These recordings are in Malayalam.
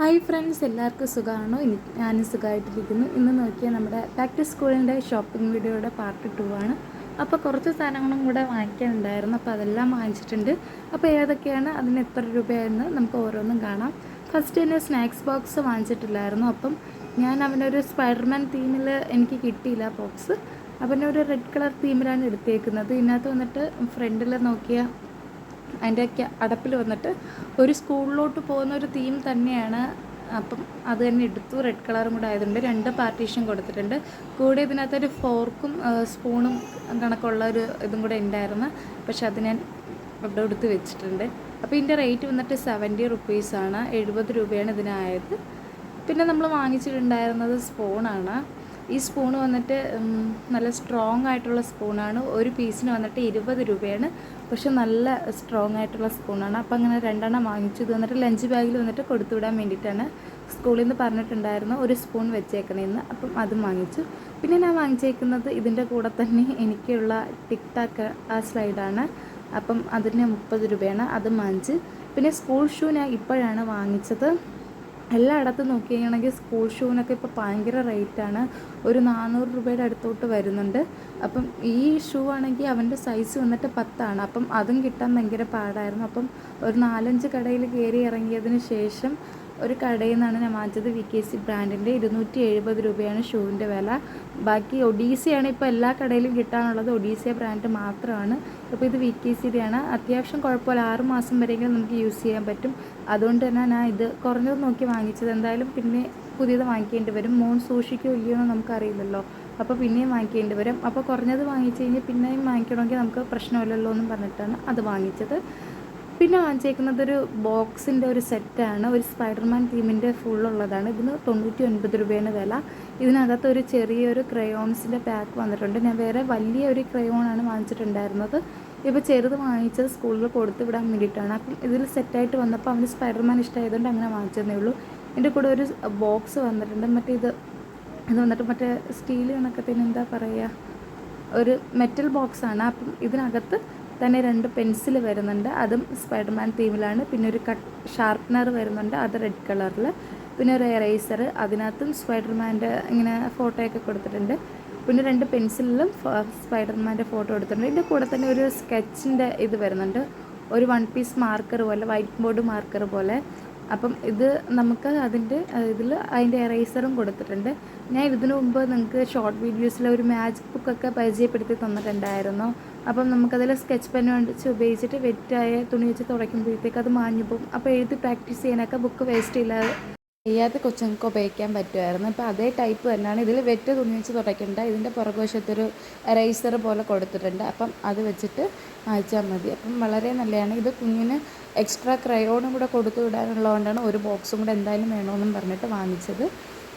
ഹായ് ഫ്രണ്ട്സ് എല്ലാവർക്കും സുഖമാണോ? എനിക്ക് ഞാനും സുഖമായിട്ടിരിക്കുന്നു. ഇന്ന് നോക്കിയാൽ നമ്മുടെ ടു സ്കൂളിന്റെ ഷോപ്പിംഗ് വീഡിയോയുടെ പാർട്ട് ടു ആണ്. അപ്പോൾ കുറച്ച് സാധനങ്ങളും കൂടെ വാങ്ങിക്കാനുണ്ടായിരുന്നു. അപ്പോൾ അതെല്ലാം വാങ്ങിച്ചിട്ടുണ്ട്. അപ്പോൾ ഏതൊക്കെയാണ്? അതിന് എത്ര രൂപയെന്ന് നമുക്ക് ഓരോന്നും കാണാം. ഫസ്റ്റ് തന്നെ സ്നാക്സ് ബോക്സ് വാങ്ങിച്ചിട്ടില്ലായിരുന്നു. അപ്പം ഞാൻ അവനൊരു സ്പൈഡർമാൻ തീമിൽ എനിക്ക് കിട്ടിയില്ല ബോക്സ് അപ്പം ഒരു റെഡ് കളർ തീമിലാണ് എടുത്തേക്കുന്നത്. ഇതിനകത്ത് വന്നിട്ട് ഫ്രണ്ടിൽ നോക്കിയ അതിന്റെ അടപ്പിൽ വന്നിട്ട് ഒരു സ്കൂളിലോട്ട് പോകുന്ന ഒരു തീം തന്നെയാണ്. അപ്പം അത് തന്നെ എടുത്തു റെഡ് കളറും കൂടെ ആയതുകൊണ്ട് രണ്ട് പാർട്ടീഷൻ കൊടുത്തിട്ടുണ്ട്. കൂടെ ഇതിനകത്തൊരു ഫോർക്കും സ്പൂണും കണക്കുള്ള ഒരു ഇതും കൂടെ ഉണ്ടായിരുന്നു. പക്ഷെ അത് ഞാൻ അവിടെ എടുത്ത് വെച്ചിട്ടുണ്ട്. അപ്പോൾ ഇതിന്റെ റേറ്റ് വന്നിട്ട് സെവന്റി റുപ്പീസാണ് എഴുപത് രൂപയാണ് ഇതിനായത്. പിന്നെ നമ്മൾ വാങ്ങിച്ചിട്ടുണ്ടായിരുന്നത് സ്പൂണാണ് ഈ സ്പൂൺ വന്നിട്ട് നല്ല സ്ട്രോങ് ആയിട്ടുള്ള സ്പൂണാണ് ഒരു പീസിന് വന്നിട്ട് ഇരുപത് രൂപയാണ്. പക്ഷെ നല്ല സ്ട്രോങ് ആയിട്ടുള്ള സ്പൂണാണ് അപ്പോൾ അങ്ങനെ രണ്ടെണ്ണം വാങ്ങിച്ചു. ഇത് വന്നിട്ട് ലഞ്ച് ബാഗിൽ വന്നിട്ട് കൊടുത്തു വിടാൻ വേണ്ടിയിട്ടാണ് സ്കൂളിൽ നിന്ന് പറഞ്ഞിട്ടുണ്ടായിരുന്നു ഒരു സ്പൂൺ വെച്ചേക്കണേന്ന്. അപ്പം അതും വാങ്ങിച്ചു. പിന്നെ ഞാൻ വാങ്ങിച്ചേക്കുന്നത് ഇതിന്റെ കൂടെ തന്നെ എനിക്കുള്ള ടിക് ടാക്ക് ആ സ്ലൈഡാണ് അപ്പം അതിന് മുപ്പത് രൂപയാണ്. അതും വാങ്ങിച്ച്. പിന്നെ സ്കൂൾ ഷൂ ഞാൻ ഇപ്പോഴാണ് വാങ്ങിച്ചത്. എല്ലായിടത്തും നോക്കിയാണെങ്കിൽ സ്കൂൾ ഷൂവിനൊക്കെ ഇപ്പോൾ ഭയങ്കര റേറ്റാണ് ഒരു നാനൂറ് രൂപയുടെ അടുത്തോട്ട് വരുന്നുണ്ട്. അപ്പം ഈ ഷൂ ആണെങ്കിൽ അവന്റെ സൈസ് വന്നിട്ട് പത്താണ്. അപ്പം അതും കിട്ടാൻ ഭയങ്കര പാടായിരുന്നു. അപ്പം ഒരു നാലഞ്ച് കടയിൽ കയറി ഇറങ്ങിയതിന് ശേഷം ഒരു കടയിൽ നിന്നാണ് ഞാൻ വാങ്ങിച്ചത് വി കെ സി ബ്രാൻഡിന്റെ. ഇരുന്നൂറ്റി എഴുപത് രൂപയാണ് ഷൂവിന്റെ വില. ബാക്കി ഒഡീസിയാണ് ഇപ്പോൾ എല്ലാ കടയിലും കിട്ടാനുള്ളത്. ഒഡീസിയ ബ്രാൻഡ് മാത്രമാണ്. അപ്പോൾ ഇത് വി കെ സിയുടെയാണ് അത്യാവശ്യം കുഴപ്പമില്ല. ആറ് മാസം വരെയെങ്കിലും നമുക്ക് യൂസ് ചെയ്യാൻ പറ്റും. അതുകൊണ്ട് തന്നെ ഞാൻ ഇത് കുറഞ്ഞത് നോക്കി വാങ്ങിച്ചത്. എന്തായാലും പിന്നെ പുതിയത് വാങ്ങിക്കേണ്ടി വരും. മോൻ സൂക്ഷിക്കുകയോ ഇല്ലയോ എന്ന് നമുക്കറിയില്ലല്ലോ. അപ്പോൾ പിന്നെയും വാങ്ങിക്കേണ്ടി വരും. അപ്പോൾ കുറഞ്ഞത് വാങ്ങിച്ചു കഴിഞ്ഞാൽ പിന്നെയും വാങ്ങിക്കണമെങ്കിൽ നമുക്ക് പ്രശ്നമില്ലല്ലോ എന്നും പറഞ്ഞിട്ടാണ് അത് വാങ്ങിച്ചത്. പിന്നെ വാങ്ങിച്ചേക്കുന്നത് ഒരു ബോക്സിന്റെ ഒരു സെറ്റാണ്. ഒരു സ്പൈഡർമാൻ തീമിന്റെ ഫുള്ളുള്ളതാണ്. ഇതിന് തൊണ്ണൂറ്റി ഒൻപത് രൂപയാണ് വില. ഇതിനകത്ത് ഒരു ചെറിയൊരു ക്രയോൺസിന്റെ പാക്ക് വന്നിട്ടുണ്ട്. ഞാൻ വേറെ വലിയ ഒരു ക്രയോണാണ് വാങ്ങിച്ചിട്ടുണ്ടായിരുന്നത്. ഇപ്പോൾ ചെറുത് വാങ്ങിച്ചത് സ്കൂളിൽ കൊടുത്ത് വിടാൻ വേണ്ടിയിട്ടാണ്. അപ്പം ഇതിൽ സെറ്റായിട്ട് വന്നപ്പോൾ അവന് സ്പൈഡർമാൻ ഇഷ്ടമായതുകൊണ്ട് അങ്ങനെ വാങ്ങിച്ചതേ ഉള്ളൂ. എന്റെ കൂടെ ഒരു ബോക്സ് വന്നിട്ടുണ്ട്. മറ്റേ ഇത് ഇത് വന്നിട്ട് മറ്റേ സ്റ്റീൽ കണക്കത്തിന് എന്താ പറയുക? ഒരു മെറ്റൽ ബോക്സാണ്. അപ്പം ഇതിനകത്ത് തന്നെ രണ്ട് പെൻസിൽ വരുന്നുണ്ട്. അതും സ്പൈഡർമാൻ തീമിലാണ്. പിന്നെ ഒരു കട്ട് ഷാർപ്പനർ വരുന്നുണ്ട്. അത് റെഡ് കളറിൽ. പിന്നെ ഒരു എറേസർ അതിനകത്തും സ്പൈഡർമാന്റെ ഇങ്ങനെ ഫോട്ടോയൊക്കെ കൊടുത്തിട്ടുണ്ട്. പിന്നെ രണ്ട് പെൻസിലിലും സ്പൈഡർമാന്റെ ഫോട്ടോ എടുത്തിട്ടുണ്ട് ഇതിന്റെ കൂടെ തന്നെ ഒരു സ്കെച്ചിന്റെ ഇത് വരുന്നുണ്ട്. ഒരു വൺ പീസ് മാർക്കർ പോലെ വൈറ്റ് ബോർഡ് മാർക്കർ പോലെ. അപ്പം ഇത് നമുക്ക് അതിന്റെ ഇതിൽ അതിന്റെ എറേസറും കൊടുത്തിട്ടുണ്ട്. ഞാൻ ഇതിനു മുമ്പ് നിങ്ങൾക്ക് ഷോർട്ട് വീഡിയോസിലെ ഒരു മാജിക് ബുക്കൊക്കെ പരിചയപ്പെടുത്തി തന്നിട്ടുണ്ടായിരുന്നു. അപ്പം നമുക്കതിൽ സ്കെച്ച് പെൻ വെച്ച് ഉപയോഗിച്ചിട്ട് വെറ്റായ തുണി വെച്ച് തുടയ്ക്കുമ്പോഴത്തേക്ക് അത് മാഞ്ഞു പോകും അപ്പോൾ എഴുതി പ്രാക്ടീസ് ചെയ്യാനൊക്കെ ബുക്ക് വേസ്റ്റ് ഇല്ലാതെ ചെയ്യാത്ത കൊച്ചുങ്ങൾക്ക് ഉപയോഗിക്കാൻ പറ്റുമായിരുന്നു. അപ്പോൾ അതേ ടൈപ്പ് തന്നെയാണ്. ഇതിൽ വെറ്റ് തുണി വെച്ച് തുടയ്ക്കേണ്ട. ഇതിന്റെ പുറകുവശത്തൊരു റൈസർ പോലെ കൊടുത്തിട്ടുണ്ട്. അപ്പം അത് വെച്ചിട്ട് മായ്ച്ചാൽ മതി. അപ്പം വളരെ നല്ലതാണ്. ഇത് കുഞ്ഞിന് എക്സ്ട്രാ ക്രയോണും കൂടെ കൊടുത്തു വിടാനുള്ളതുകൊണ്ടാണ് ഒരു ബോക്സും കൂടെ എന്തായാലും വേണമെന്നും പറഞ്ഞിട്ട് വാങ്ങിച്ചത്.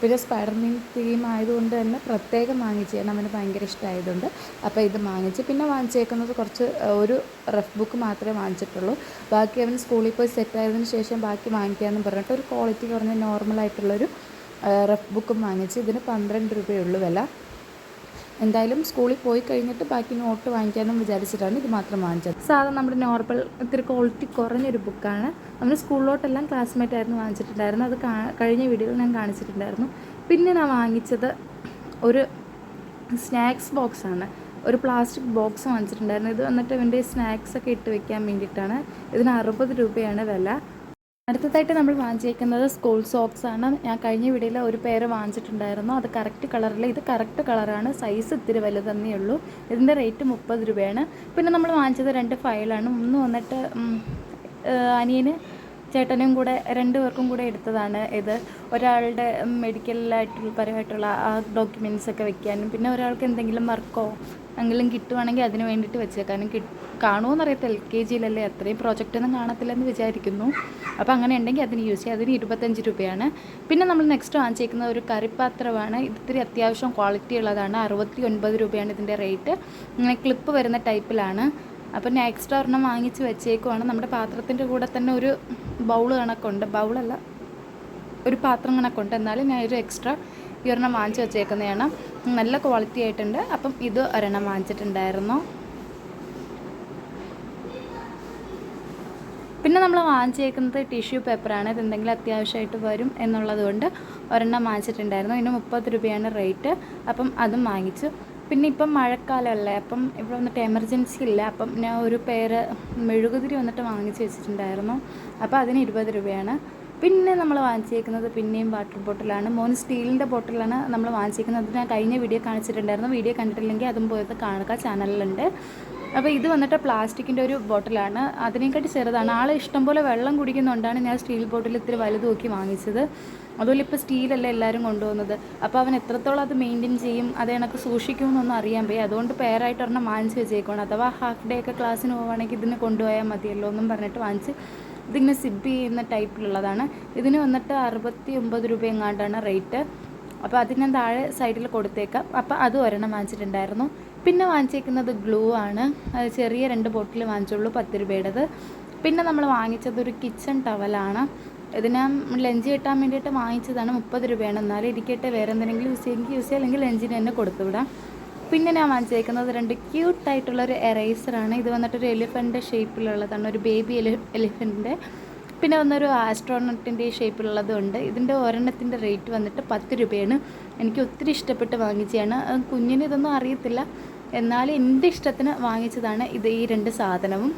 പിന്നെ സ്പൈഡർമീൻ തീം ആയതുകൊണ്ട് തന്നെ പ്രത്യേകം വാങ്ങിച്ചാണ് അവന് ഭയങ്കര ഇഷ്ടമായതുകൊണ്ട് അപ്പോൾ ഇത് വാങ്ങിച്ച് പിന്നെ വാങ്ങിച്ചേക്കുന്നത് കുറച്ച് ഒരു റഫ് ബുക്ക് മാത്രമേ വാങ്ങിച്ചിട്ടുള്ളൂ. ബാക്കി അവൻ സ്കൂളിൽ പോയി സെറ്റ് ആയതിനു ശേഷം ബാക്കി വാങ്ങിക്കാമെന്ന് പറഞ്ഞിട്ട് ഒരു ക്വാളിറ്റി കുറഞ്ഞ നോർമലായിട്ടുള്ളൊരു റഫ് ബുക്കും വാങ്ങിച്ച് ഇതിന് പന്ത്രണ്ട് രൂപയുള്ളൂ വില. എന്തായാലും സ്കൂളിൽ പോയി കഴിഞ്ഞിട്ട് ബാക്കി നോട്ട് വാങ്ങിക്കാമെന്ന് വിചാരിച്ചിട്ടാണ് ഇത് മാത്രം വാങ്ങിച്ചത്. സാധാരണ നമ്മുടെ നോർമൽ ഇത്തിരി ക്വാളിറ്റി കുറഞ്ഞൊരു ബുക്കാണ്. നമ്മൾ സ്കൂളിലോട്ടെല്ലാം ക്ലാസ്മേറ്റ് ആയിരുന്നു വാങ്ങിച്ചിട്ടുണ്ടായിരുന്നു. അത് കഴിഞ്ഞ വീഡിയോയിൽ ഞാൻ കാണിച്ചിട്ടുണ്ടായിരുന്നു. പിന്നെ ഞാൻ വാങ്ങിച്ചത് ഒരു സ്നാക്സ് ബോക്സാണ്. ഒരു പ്ലാസ്റ്റിക് ബോക്സ് വാങ്ങിച്ചിട്ടുണ്ടായിരുന്നു. ഇത് വന്നിട്ട് ഇവന്റെ സ്നാക്സ് ഒക്കെ ഇട്ട് വെക്കാൻ വേണ്ടിയിട്ടാണ്. ഇതിന് അറുപത് രൂപയാണ് വില. അടുത്തതായിട്ട് നമ്മൾ വാങ്ങിച്ചേക്കുന്നത് സ്കൂൾ സോക്സ് ആണ്. ഞാൻ കഴിഞ്ഞ വീഡിയോയിൽ ഒരു പേര് വാങ്ങിച്ചിട്ടുണ്ടായിരുന്നു. അത് കറക്റ്റ് കളറിൽ ഇത് കറക്റ്റ് കളറാണ് സൈസ് ഇത്തിരി വലുത് തന്നേ ഉള്ളൂ. ഇതിന്റെ റേറ്റ് മുപ്പത് രൂപയാണ്. പിന്നെ നമ്മൾ വാങ്ങിച്ചത് രണ്ട് ഫയലാണ് ഒന്ന് വന്നിട്ട് അനിയന് ചേട്ടനും കൂടെ രണ്ടുപേർക്കും കൂടെ എടുത്തതാണ് ഇത്. ഒരാളുടെ മെഡിക്കലായിട്ടുള്ള പരമായിട്ടുള്ള ആ ഡോക്യുമെന്റ്സ് ഒക്കെ വെക്കാനും പിന്നെ ഒരാൾക്ക് എന്തെങ്കിലും വർക്കോ എങ്കിലും കിട്ടുവാണെങ്കിൽ അതിന് വേണ്ടിയിട്ട് വെച്ചേക്കാനും. കി കാണുമോ അറിയത്തില്ല എൽ കെ ജിയിലല്ലേ? അത്രയും പ്രോജക്റ്റ് ഒന്നും കാണത്തില്ലെന്ന് വിചാരിക്കുന്നു. അപ്പോൾ അങ്ങനെ ഉണ്ടെങ്കിൽ അതിന് യൂസ് ചെയ്യാം. അതിന് ഇരുപത്തഞ്ച് രൂപയാണ്. പിന്നെ നമ്മൾ നെക്സ്റ്റ് വാങ്ങിച്ചേക്കുന്ന ഒരു കറിപ്പാത്രമാണ് ഇത് ഇത്തിരി അത്യാവശ്യം ക്വാളിറ്റി ഉള്ളതാണ്. അറുപത്തി ഒൻപത് രൂപയാണ് ഇതിന്റെ റേറ്റ് ഇങ്ങനെ ക്ലിപ്പ് വരുന്ന ടൈപ്പിലാണ് അപ്പോൾ ഞാൻ എക്സ്ട്രാ ഒരെണ്ണം വാങ്ങിച്ച് വെച്ചേക്കുവാണ്. നമ്മുടെ പാത്രത്തിന്റെ കൂടെ തന്നെ ഒരു ബൗൾ കണക്കുണ്ട്. ബൗളല്ല ഒരു പാത്രം കണക്കുണ്ട്. എന്നാലും ഞാൻ ഒരു എക്സ്ട്രാ ഈ ഒരെണ്ണം വാങ്ങിച്ച് വെച്ചേക്കുന്നതാണ്. നല്ല ക്വാളിറ്റി ആയിട്ടുണ്ട്. അപ്പം ഇത് ഒരെണ്ണം വാങ്ങിച്ചിട്ടുണ്ടായിരുന്നു. പിന്നെ നമ്മൾ വാങ്ങിച്ചേക്കുന്നത് ടിഷ്യൂ പേപ്പറാണ് ഇത് എന്തെങ്കിലും അത്യാവശ്യമായിട്ട് വരും എന്നുള്ളത് കൊണ്ട് ഒരെണ്ണം വാങ്ങിച്ചിട്ടുണ്ടായിരുന്നു. ഇതിന് മുപ്പത് രൂപയാണ് റേറ്റ് അപ്പം അതും വാങ്ങിച്ചു. പിന്നെ ഇപ്പം മഴക്കാലമല്ലേ അപ്പം ഇവിടെ വന്നിട്ട് എമർജൻസി ഇല്ല. അപ്പം ഞാൻ ഒരു പേര് മെഴുകുതിരി വന്നിട്ട് വാങ്ങിച്ച് വെച്ചിട്ടുണ്ടായിരുന്നു. അപ്പോൾ അതിന് ഇരുപത് രൂപയാണ്. പിന്നെ നമ്മൾ വാങ്ങിച്ചേക്കുന്നത് പിന്നെയും വാട്ടർ ബോട്ടിലാണ്. മോന് സ്റ്റീലിന്റെ ബോട്ടിലാണ് നമ്മൾ വാങ്ങിച്ചേക്കുന്നത്. ഞാൻ കഴിഞ്ഞ വീഡിയോ കാണിച്ചിട്ടുണ്ടായിരുന്നു. വീഡിയോ കണ്ടിട്ടില്ലെങ്കിൽ അതും പോയത് കാണുക. ചാനലിലുണ്ട്. അപ്പോൾ ഇത് വന്നിട്ട് പ്ലാസ്റ്റിക്കിന്റെ ഒരു ബോട്ടിലാണ്. അതിനെക്കാട്ടി ചെറുതാണ്. ആൾ ഇഷ്ടംപോലെ വെള്ളം കുടിക്കുന്നുണ്ടാണ് ഞാൻ സ്റ്റീൽ ബോട്ടിൽ ഇത്തിരി വലുത് നോക്കി വാങ്ങിച്ചത്. അതുപോലെ ഇപ്പോൾ സ്റ്റീലല്ല എല്ലാവരും കൊണ്ടുപോകുന്നത്. അപ്പോൾ അവൻ എത്രത്തോളം അത് മെയിന്റെയിൻ ചെയ്യും അത് കണക്ക് സൂക്ഷിക്കുമെന്നൊന്നും അറിയാൻ പോയി അതുകൊണ്ട് പേരായിട്ട് ഒരെണ്ണം വാങ്ങിച്ച് വെച്ചേക്കണം അഥവാ ഹാഫ് ഡേ ഒക്കെ ക്ലാസ്സിന് പോവുകയാണെങ്കിൽ ഇതിന് കൊണ്ടുപോയാൽ മതിയല്ലോ എന്നും പറഞ്ഞിട്ട് വാങ്ങിച്ച് ഇതിങ്ങനെ സിബ് ചെയ്യുന്ന ടൈപ്പിലുള്ളതാണ്. ഇതിന് വന്നിട്ട് അറുപത്തി ഒമ്പത് രൂപ എങ്ങാണ്ടാണ് റേറ്റ്. അപ്പോൾ അത് ഞാൻ താഴെ സൈഡിൽ കൊടുത്തേക്കാം. അപ്പോൾ അത് ഒരെണ്ണം വാങ്ങിച്ചിട്ടുണ്ടായിരുന്നു. പിന്നെ വാങ്ങിച്ചേക്കുന്നത് ഗ്ലൂ ആണ്. അത് ചെറിയ രണ്ട് ബോട്ടിൽ വാങ്ങിച്ചുള്ളൂ പത്ത് രൂപയുടേത് പിന്നെ നമ്മൾ വാങ്ങിച്ചത് ഒരു കിച്ചൺ ടവലാണ് ഇതിന് ലഞ്ച് കിട്ടാൻ വേണ്ടിയിട്ട് വാങ്ങിച്ചതാണ് മുപ്പത് രൂപയാണ് എന്നാലും ഇരിക്കട്ടെ വേറെ എന്തെങ്കിലും യൂസ് ചെയ്യുമെങ്കിൽ യൂസ് ചെയ്യാം. അല്ലെങ്കിൽ ലഞ്ചിന് തന്നെ കൊടുത്തു വിടാം. പിന്നെ ഞാൻ വാങ്ങിച്ചേക്കുന്നത് രണ്ട് ക്യൂട്ടായിട്ടുള്ളൊരു എറൈസറാണ് ഇത് വന്നിട്ടൊരു എലിഫന്റെ ഷേപ്പിലുള്ളതാണ് ഒരു ബേബി എലി എലിഫന്റിന്റെ പിന്നെ വന്നൊരു ആസ്ട്രോണട്ടിന്റെ ഷേപ്പിലുള്ളതും ഉണ്ട്. ഇതിന്റെ ഒരെണ്ണത്തിന്റെ റേറ്റ് വന്നിട്ട് പത്ത് രൂപയാണ് എനിക്ക് ഒത്തിരി ഇഷ്ടപ്പെട്ട് വാങ്ങിച്ചതാണ്. കുഞ്ഞിന് ഇതൊന്നും അറിയത്തില്ല. എന്നാലും എന്റെ ഇഷ്ടത്തിന് വാങ്ങിച്ചതാണ് ഇത് ഈ രണ്ട് സാധനവും.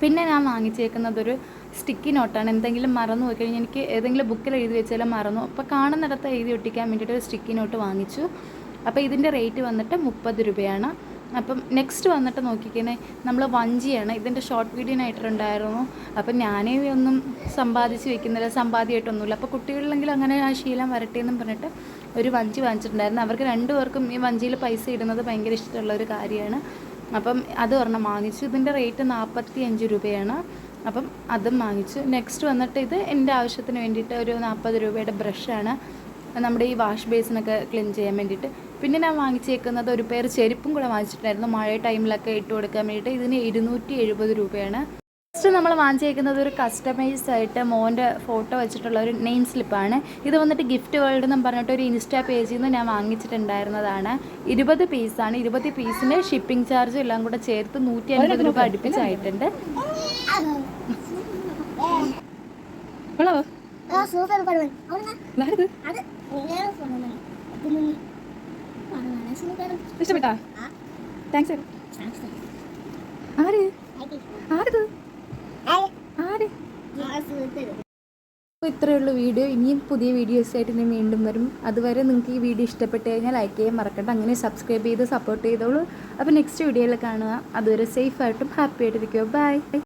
പിന്നെ ഞാൻ വാങ്ങിച്ചേക്കുന്നത് ഒരു സ്റ്റിക്കി നോട്ടാണ് എന്തെങ്കിലും മറന്നു പോയി കഴിഞ്ഞാൽ എനിക്ക് ഏതെങ്കിലും ബുക്കിൽ എഴുതി വെച്ചാലും മറന്നു അപ്പോൾ കാണുന്നിടത്ത് എഴുതി ഒട്ടിക്കാൻ വേണ്ടിയിട്ട് ഒരു സ്റ്റിക്കി നോട്ട് വാങ്ങിച്ചു. അപ്പോൾ ഇതിന്റെ റേറ്റ് വന്നിട്ട് മുപ്പത് രൂപയാണ്. അപ്പം നെക്സ്റ്റ് വന്നിട്ട് നോക്കിക്കണേ. നമ്മൾ വഞ്ചിയാണ്. ഇതിന്റെ ഷോർട്ട് വീഡിയോ ആയിട്ടുണ്ടായിരുന്നു അപ്പം ഞാനേ ഒന്നും സമ്പാദിച്ച് വെക്കുന്നില്ല. സമ്പാദ്യമായിട്ടൊന്നുമില്ല. അപ്പോൾ കുട്ടികളിലെങ്കിലും അങ്ങനെ ആ ശീലം വരട്ടെ എന്നും പറഞ്ഞിട്ട് ഒരു വഞ്ചി വാങ്ങിച്ചിട്ടുണ്ടായിരുന്നു. അവർക്ക് രണ്ടുപേർക്കും ഈ വഞ്ചിയിൽ പൈസ ഇടുന്നത് ഭയങ്കര ഇഷ്ടമുള്ള ഒരു കാര്യമാണ്. അപ്പം അത് ഒരെണ്ണം വാങ്ങിച്ചു. ഇതിന്റെ റേറ്റ് നാൽപ്പത്തി അഞ്ച് രൂപയാണ്. അപ്പം അതും വാങ്ങിച്ചു. നെക്സ്റ്റ് വന്നിട്ട് ഇത് എന്റെ ആവശ്യത്തിന് വേണ്ടിയിട്ട് ഒരു നാൽപ്പത് രൂപയുടെ ബ്രഷാണ് നമ്മുടെ ഈ വാഷ് ബേസിനൊക്കെ ക്ലീൻ ചെയ്യാൻ വേണ്ടിയിട്ട്. പിന്നെ ഞാൻ വാങ്ങിച്ചേക്കുന്നത് ഒരു പേർ ചെരുപ്പും കൂടെ വാങ്ങിച്ചിട്ടുണ്ടായിരുന്നു. മഴ ടൈമിലൊക്കെ ഇട്ട് കൊടുക്കാൻ വേണ്ടിയിട്ട് ഇതിന് ഇരുന്നൂറ്റി എഴുപത് രൂപയാണ്. ഫസ്റ്റ് നമ്മൾ വാങ്ങിച്ചേക്കുന്നത് ഒരു കസ്റ്റമൈസ്ഡ് ആയിട്ട് മോന്റെ ഫോട്ടോ വെച്ചിട്ടുള്ള ഒരു നെയിം സ്ലിപ്പാണ് ഇത് വന്നിട്ട് ഗിഫ്റ്റ് വേൾഡ് എന്ന് പറഞ്ഞിട്ട് ഒരു ഇൻസ്റ്റാ പേജിൽ നിന്ന് ഞാൻ വാങ്ങിച്ചിട്ടുണ്ടായിരുന്നതാണ്. ഇരുപത് പീസാണ് ഇരുപത് പീസിന് ഷിപ്പിംഗ് ചാർജും എല്ലാം കൂടെ ചേർത്ത് നൂറ്റി അൻപത് രൂപ അടുപ്പിച്ചായിട്ടുണ്ട്. ഹലോ? ആ സൂപ്പർ ഇഷ്ടപ്പെട്ടാ? താങ്ക്സ് ആര്? ആരത്? ആര്? അപ്പോൾ ഇത്രയേ ഉള്ളൂ വീഡിയോ. ഇനിയും പുതിയ വീഡിയോസ് ആയിട്ട് ഞാൻ വീണ്ടും വരും. അതുവരെ നിങ്ങൾക്ക് ഈ വീഡിയോ ഇഷ്ടപ്പെട്ട് കഴിഞ്ഞാൽ ലൈക്ക് ചെയ്യാൻ മറക്കണ്ട. അങ്ങനെ സബ്സ്ക്രൈബ് ചെയ്ത് സപ്പോർട്ട് ചെയ്തോളൂ. അപ്പോൾ നെക്സ്റ്റ് വീഡിയോയിൽ കാണുക. അതുവരെ സേഫ് ആയിട്ടും ഹാപ്പി ആയിട്ടിരിക്കുക. ബൈ